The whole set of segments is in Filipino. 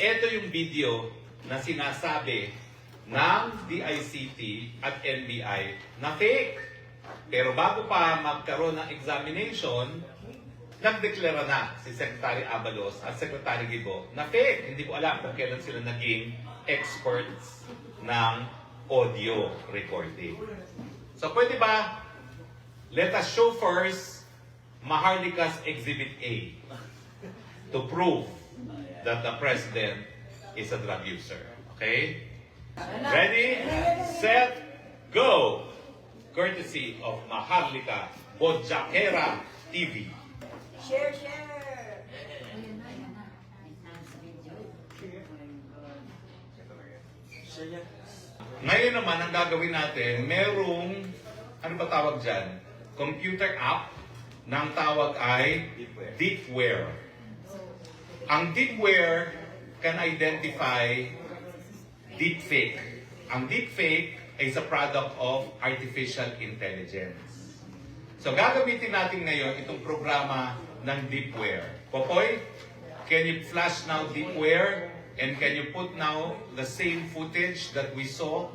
ito yung video na sinasabi ng DICT at NBI na fake. Pero bago pa magkaroon ng examination, nagdeklara na si Secretary Abalos at Secretary Gibo na fake. Hindi ko alam kung kailan sila naging experts ng audio recording. So pwede ba, let us show first Maharlika's Exhibit A to prove that the President is a drug user. Okay? Ready, set, go! Courtesy of Maharlika Bodjakera TV. Share, share. Ngayon naman, ang gagawin natin, merong, ano ba tawag dyan? Computer app na ang tawag ay Deepware. Ang Deepware can identify deepfake. Ang deepfake is a product of artificial intelligence. So gagamitin natin ngayon itong programa ng Deepware. Popoy, can you flash now Deepware? And can you put now the same footage that we saw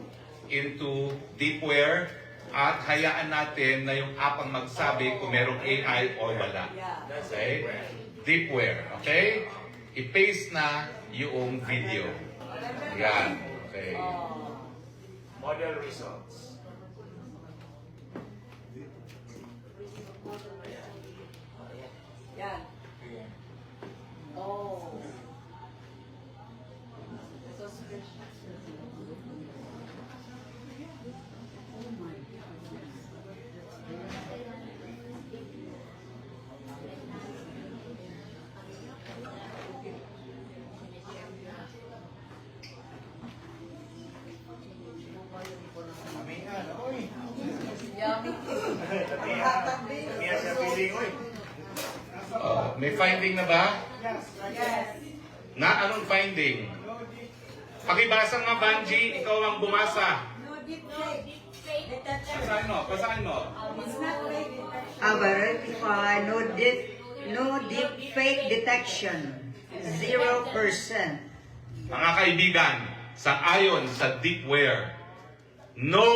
into Deepware? At hayaan natin na yung app ang magsabi kung merong AI o wala. Okay? Deepware. Okay? I-paste na yung video. Yan. Okay. Oh. Model results. Kaya siya feeling, oy. Uh, may finding na ba? Yes. Na anong finding? Pakibasa nga, Banji. Ikaw ang bumasa. No deep fake. Detection. Basahin mo. Basahin mo. It's not fake detection. Averify no deep no deep fake detection. Zero percent. Mga kaibigan, sa ayon sa Deepware, no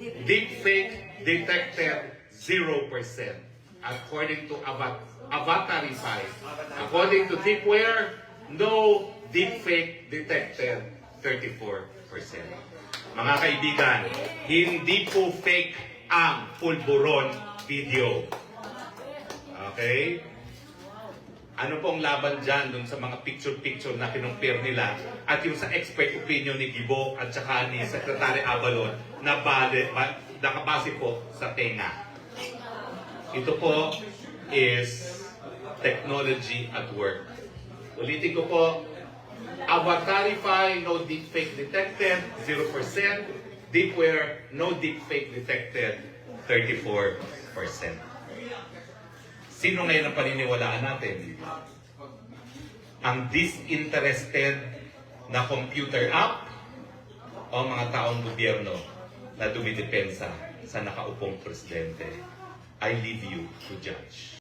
deepfake detected 0%. According to Avat Avatarify. According to Deepware, no deepfake detected 34%. Mga kaibigan, hindi po fake ang pulburon video. Okay? Ano pong laban dyan dun sa mga picture-picture na kinumpir nila at yung sa expert opinion ni Gibo at saka ni Secretary Abalon na bale, ba, nakabase po sa tenga. Ito po is technology at work. Ulitin ko po, Avatarify, no deepfake detected, 0%. Deepware, no deepfake detected, 34%. Sino ngayon ang paniniwalaan natin? Ang disinterested na computer app o mga taong gobyerno na dumidepensa sa nakaupong presidente? I leave you to judge.